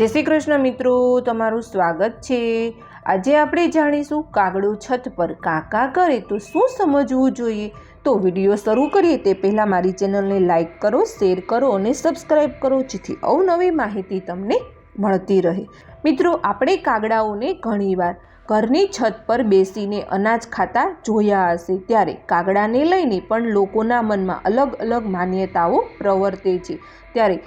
જય શ્રી કૃષ્ણ મિત્રો, તમારું સ્વાગત છે. આજે આપણે જાણીશું કાગડો છત પર કાકા કરે તો શું સમજવું જોઈએ? તો વીડિયો શરૂ કરીએ તે પહેલાં મારી ચેનલને લાઇક કરો, શેર કરો અને સબસ્ક્રાઈબ કરો, જેથી અવનવી માહિતી તમને મળતી રહે. મિત્રો, આપણે કાગડાઓને ઘણીવાર ઘરની છત પર બેસીને અનાજ ખાતા જોયા હશે, ત્યારે કાગડાને લઈને પણ લોકોના મનમાં અલગ અલગ માન્યતાઓ પ્રવર્તે છે. ત્યારે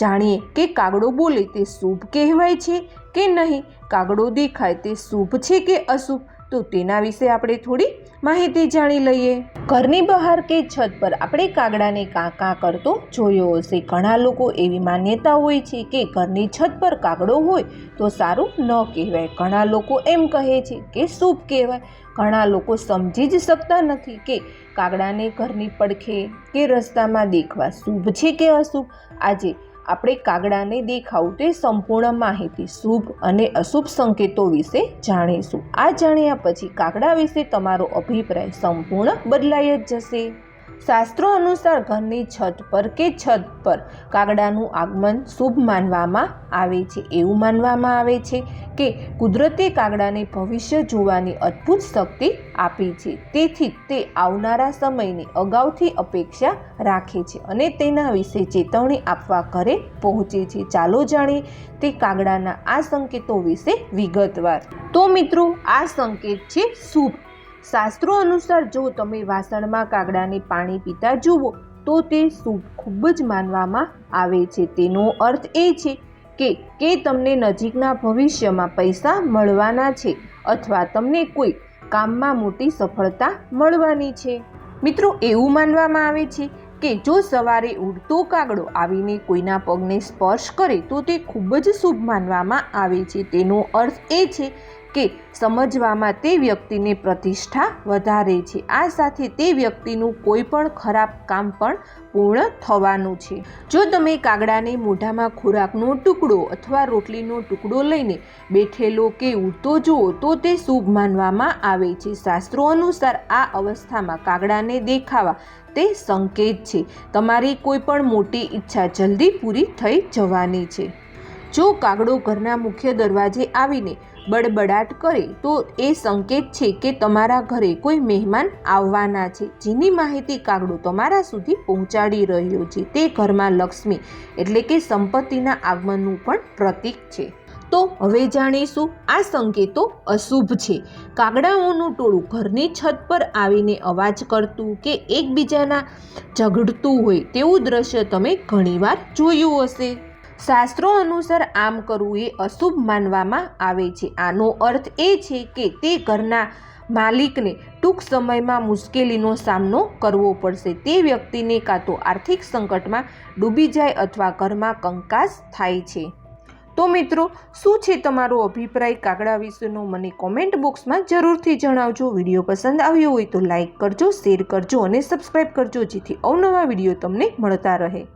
જાણીએ કે કાગડો બોલે તે શુભ કહેવાય છે કે નહીં? કાગડો દેખાય તે શુભ છે કે અશુભ? તો તેના વિશે આપણે થોડી માહિતી જાણી લઈએ. ઘરની બહાર કે છત પર આપણે કાગડાને કાં કાં કરતો જોયો હશે. ઘણા લોકો એવી માન્યતા હોય છે કે ઘરની છત પર કાગડો હોય તો સારું ન કહેવાય. ઘણા લોકો એમ કહે છે કે શુભ કહેવાય. ઘણા લોકો સમજી જ શકતા નથી કે કાગડાને ઘરની પડખે કે રસ્તામાં દેખવા શુભ છે કે અશુભ? આજે આપણે કાગડાને દેખાવું તે સંપૂર્ણ માહિતી, શુભ અને અશુભ સંકેતો વિશે જાણીશું. આ જાણ્યા પછી કાગડા વિશે તમારો અભિપ્રાય સંપૂર્ણ બદલાઈ જ જશે. શાસ્ત્રો અનુસાર ઘરની છત પર કે છત પર કાગડાનું આગમન શુભ માનવામાં આવે છે. એવું માનવામાં આવે છે કે કુદરતે કાગડાને ભવિષ્ય જોવાની અદ્ભુત શક્તિ આપી છે. તેથી તે આવનારા સમયની અગાઉથી અપેક્ષા રાખે છે અને તેના વિશે ચેતવણી આપવા ઘરે પહોંચે છે. ચાલો જાણીએ તે કાગડાના આ સંકેતો વિશે વિગતવાર. તો મિત્રો, આ સંકેત છે શુભ. શાસ્ત્રો અનુસાર જો તમે વાસણમાં કાગડાને પાણી પીતા જુઓ, તો તે શુભ ખૂબ જ માનવામાં આવે છે. તેનો અર્થ એ છે કે કે તમને નજીકના ભવિષ્યમાં પૈસા મળવાના છે અથવા તમને કોઈ કામમાં મોટી સફળતા મળવાની છે. મિત્રો, એવું માનવામાં આવે છે કે જો સવારે ઉડતો કાગડો આવીને કોઈના પગને સ્પર્શ કરે, તો તે ખૂબ જ શુભ માનવામાં આવે છે. તેનો અર્થ એ છે કે સમજવામાં તે વ્યક્તિને પ્રતિષ્ઠા વધારે છે. આ સાથે તે વ્યક્તિનું કોઈ પણ ખરાબ કામ પણ પૂર્ણ થવાનું છે. જો તમે કાગડાને મોઢામાં ખોરાકનો ટુકડો અથવા રોટલીનો ટુકડો લઈને બેઠેલો કે ઉડતો જુઓ, તો તે શુભ માનવામાં આવે છે. શાસ્ત્રો અનુસાર આ અવસ્થામાં કાગડાને દેખાવા તે સંકેત છે. તમારી કોઈ પણ મોટી ઈચ્છા જલ્દી પૂરી થઈ જવાની છે. જો કાગડો ઘરના મુખ્ય દરવાજે આવીને બડબડાટ કરે, તો એ સંકેત છે કે તમારા ઘરે કોઈ મહેમાન આવવાના છે, જેની માહિતી કાગડો તમારા સુધી પહોંચાડી રહ્યો છે. તે ઘરમાં લક્ષ્મી, એટલે કે સંપત્તિના આગમનનું પણ પ્રતીક છે. તો હવે જાણીશું, આ સંકેતો અશુભ છે. કાગડાઓનું ટોળું ઘરની છત પર આવીને અવાજ કરતું કે એકબીજાના ઝઘડતું હોય, તેવું દ્રશ્ય તમે ઘણીવાર જોયું હશે. શાસ્ત્રો અનુસાર આમ કરવું એ અશુભ માનવામાં આવે છે. આનો અર્થ એ છે કે તે ઘરના માલિકને ટૂંક સમયમાં મુશ્કેલીનો સામનો કરવો પડશે. તે વ્યક્તિને કાં તો આર્થિક સંકટમાં ડૂબી જાય અથવા ઘરમાં કંકાસ થાય છે. તો મિત્રો, શું છે તમારો અભિપ્રાય? કાગડા વિશેનો મને કોમેન્ટ બોક્સમાં જરૂરથી જણાવજો. વીડિયો પસંદ આવ્યો હોય તો લાઈક કરજો શેર કરજો અને સબસ્ક્રાઈબ કરજો, જેથી અવનવા વીડિયો તમને મળતા રહે.